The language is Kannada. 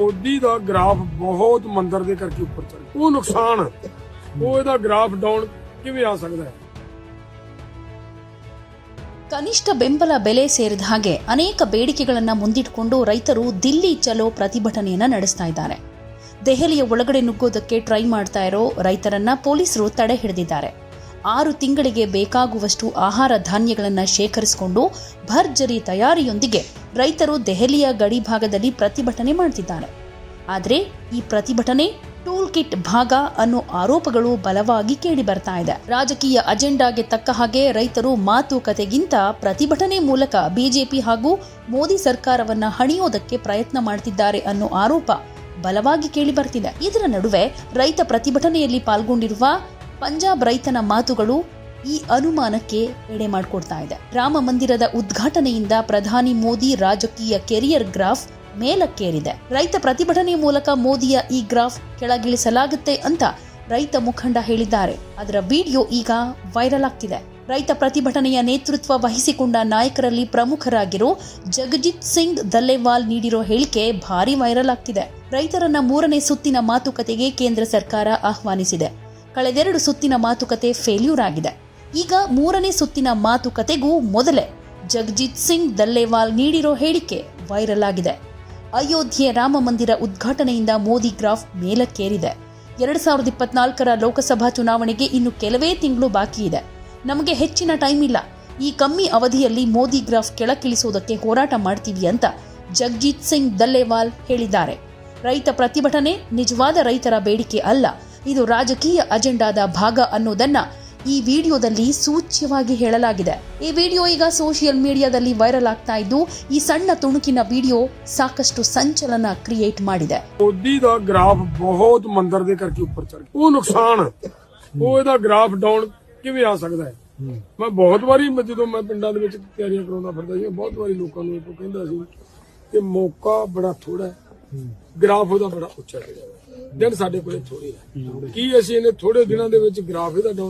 ਮੋਦੀ ਦਾ ਗ੍ਰਾਫ ਬਹੁਤ ਮੰਦਰ ਦੇ ਕਰਕੇ ਉੱਪਰ ਚੜ ਗਿਆ ਉਹ ਨੁਕਸਾਨ ਹੈ। ਉਹ ਇਹਦਾ ਗ੍ਰਾਫ ਡਾਊਨ ਕਿਵੇਂ ਆ ਸਕਦਾ ਹੈ ಕನಿಷ್ಠ ಬೆಂಬಲ ಬೆಲೆ ಸೇರಿದ ಹಾಗೆ ಅನೇಕ ಬೇಡಿಕೆಗಳನ್ನು ಮುಂದಿಟ್ಟುಕೊಂಡು ರೈತರು ದಿಲ್ಲಿ ಚಲೋ ಪ್ರತಿಭಟನೆಯನ್ನ ನಡೆಸ್ತಾ ಇದ್ದಾರೆ ದೆಹಲಿಯ ಒಳಗಡೆ ನುಗ್ಗೋದಕ್ಕೆ ಟ್ರೈ ಮಾಡ್ತಾ ಇರೋ ರೈತರನ್ನ ಪೊಲೀಸರು ತಡೆ ಹಿಡಿದಿದ್ದಾರೆ ಆರು ತಿಂಗಳಿಗೆ ಬೇಕಾಗುವಷ್ಟು ಆಹಾರ ಧಾನ್ಯಗಳನ್ನು ಶೇಖರಿಸಿಕೊಂಡು ಭರ್ಜರಿ ತಯಾರಿಯೊಂದಿಗೆ ರೈತರು ದೆಹಲಿಯ ಗಡಿ ಭಾಗದಲ್ಲಿ ಪ್ರತಿಭಟನೆ ಮಾಡ್ತಿದ್ದಾರೆ. ಆದರೆ ಈ ಪ್ರತಿಭಟನೆ ಟೂಲ್ ಕಿಟ್ ಭಾಗ ಅನ್ನೋ ಆರೋಪಗಳು ಬಲವಾಗಿ ಕೇಳಿ ಬರ್ತಾ ಇದೆ. ರಾಜಕೀಯ ಅಜೆಂಡಾಗೆ ತಕ್ಕ ಹಾಗೆ ರೈತರು ಮಾತುಕತೆಗಿಂತ ಪ್ರತಿಭಟನೆ ಮೂಲಕ ಬಿಜೆಪಿ ಹಾಗೂ ಮೋದಿ ಸರ್ಕಾರವನ್ನ ಹಣಿಯೋದಕ್ಕೆ ಪ್ರಯತ್ನ ಮಾಡ್ತಿದ್ದಾರೆ ಅನ್ನೋ ಆರೋಪ ಬಲವಾಗಿ ಕೇಳಿ ಬರ್ತಿದೆ. ಇದರ ನಡುವೆ ರೈತ ಪ್ರತಿಭಟನೆಯಲ್ಲಿ ಪಾಲ್ಗೊಂಡಿರುವ ಪಂಜಾಬ್ ರೈತನ ಮಾತುಗಳು ಈ ಅನುಮಾನಕ್ಕೆ ಎಡೆ ಮಾಡಿಕೊಡ್ತಾ ಇದೆ. ರಾಮ ಮಂದಿರದ ಉದ್ಘಾಟನೆಯಿಂದ ಪ್ರಧಾನಿ ಮೋದಿ ರಾಜಕೀಯ ಕೆರಿಯರ್ ಗ್ರಾಫ್ ಮೇಲಕ್ಕೇರಿದೆ. ರೈತ ಪ್ರತಿಭಟನೆ ಮೂಲಕ ಮೋದಿಯ ಈ ಗ್ರಾಫ್ ಕೆಳಗಿಳಿಸಲಾಗುತ್ತೆ ಅಂತ ರೈತ ಮುಖಂಡ ಹೇಳಿದ್ದಾರೆ. ಅದರ ವಿಡಿಯೋ ಈಗ ವೈರಲ್ ಆಗ್ತಿದೆ. ರೈತ ಪ್ರತಿಭಟನೆಯ ನೇತೃತ್ವ ವಹಿಸಿಕೊಂಡ ನಾಯಕರಲ್ಲಿ ಪ್ರಮುಖರಾಗಿರೋ ಜಗಜಿತ್ ಸಿಂಗ್ ದಲ್ಲೇವಾಲ್ ನೀಡಿರೋ ಹೇಳಿಕೆ ಭಾರಿ ವೈರಲ್ ಆಗ್ತಿದೆ. ರೈತರನ್ನ ಮೂರನೇ ಸುತ್ತಿನ ಮಾತುಕತೆಗೆ ಕೇಂದ್ರ ಸರ್ಕಾರ ಆಹ್ವಾನಿಸಿದೆ. ಕಳೆದೆರಡು ಸುತ್ತಿನ ಮಾತುಕತೆ ಫೇಲ್ಯೂರ್ ಆಗಿದೆ. ಈಗ ಮೂರನೇ ಸುತ್ತಿನ ಮಾತುಕತೆಗೂ ಮೊದಲೇ ಜಗಜಿತ್ ಸಿಂಗ್ ದಲ್ಲೇವಾಲ್ ನೀಡಿರೋ ಹೇಳಿಕೆ ವೈರಲ್ ಆಗಿದೆ. ಅಯೋಧ್ಯೆ ರಾಮ ಮಂದಿರ ಉದ್ಘಾಟನೆಯಿಂದ ಮೋದಿ ಗ್ರಾಫ್ ಮೇಲಕ್ಕೇರಿದೆ. ಎರಡು ಸಾವಿರದ ಇಪ್ಪತ್ನಾಲ್ಕರ ಲೋಕಸಭಾ ಚುನಾವಣೆಗೆ ಇನ್ನು ಕೆಲವೇ ತಿಂಗಳು ಬಾಕಿ ಇದೆ. ನಮಗೆ ಹೆಚ್ಚಿನ ಟೈಮ್ ಇಲ್ಲ. ಈ ಕಮ್ಮಿ ಅವಧಿಯಲ್ಲಿ ಮೋದಿ ಗ್ರಾಫ್ ಕೆಳಕ್ಕಿಳಿಸುವುದಕ್ಕೆ ಹೋರಾಟ ಮಾಡ್ತೀವಿ ಅಂತ ಜಗಜಿತ್ ಸಿಂಗ್ ದಲ್ಲೇವಾಲ್ ಹೇಳಿದ್ದಾರೆ. ರೈತ ಪ್ರತಿಭಟನೆ ನಿಜವಾದ ರೈತರ ಬೇಡಿಕೆ ಅಲ್ಲ. ಇದು ರಾಜಕೀಯ ಅಜೆಂಡಾದ ಭಾಗ ಅನ್ನೋದನ್ನ ಈ ವಿಡಿಯೋದಲ್ಲಿ ಸೂಚ್ಯವಾಗಿ ಹೇಳಲಾಗಿದೆ ಈ ವಿಡಿಯೋ ಈಗ ಸೋಷಿಯಲ್ ಮೀಡಿಯಾದಲ್ಲಿ ವೈರಲ್ ಆಗ್ತಾ ಇದ್ದು ಈ ಸಣ್ಣ ತುಣುಕಿನ ವಿಡಿಯೋ ಸಾಕಷ್ಟು ಸಂಚಲನ ಕ್ರಿಯೇಟ್ ಮಾಡಿದೆ ਮੋਦੀ ਦਾ ਗ੍ਰਾਫ ਬਹੁਤ ਮੰਦਰ ਦੇ ਕਰਕੇ ਉੱਪਰ ਚੜ ਗਿਆ ਉਹ ਨੁਕਸਾਨ ਹੈ। ਉਹ ਇਹਦਾ ਗ੍ਰਾਫ ਡਾਊਨ ਕਿਵੇਂ ਆ ਸਕਦਾ ਹੈ ਮੈਂ ਬਹੁਤ ਵਾਰੀ ਮੈਂ ਜਦੋਂ ਮੈਂ ਪਿੰਡਾਂ ਦੇ ਵਿੱਚ ਤਿਆਰੀਆਂ ਕਰਾਉਂਦਾ ਫਿਰਦਾ ਸੀ ਬਹੁਤ ਵਾਰੀ ਲੋਕਾਂ ਨੂੰ ਇਹ ਕਹਿੰਦਾ ਸੀ ਕਿ ਮੌਕਾ ਬੜਾ ਥੋੜਾ ਹੈ ਗ੍ਰਾਫ ਉਹਦਾ ਬੜਾ ਉੱਚਾ ਚੜਿਆ ਹੋਇਆ ਹੈ। ਦਿਨ ਸਾਡੇ ਕੋਲੇ ਥੋੜੇ ਆ। ਕੀ ਅਸੀਂ ਇਹਨੇ ਥੋੜੇ ਦਿਨਾਂ ਦੇ ਵਿੱਚ ਗ੍ਰਾਫ ਇਹਦਾ ਡਾਊਨ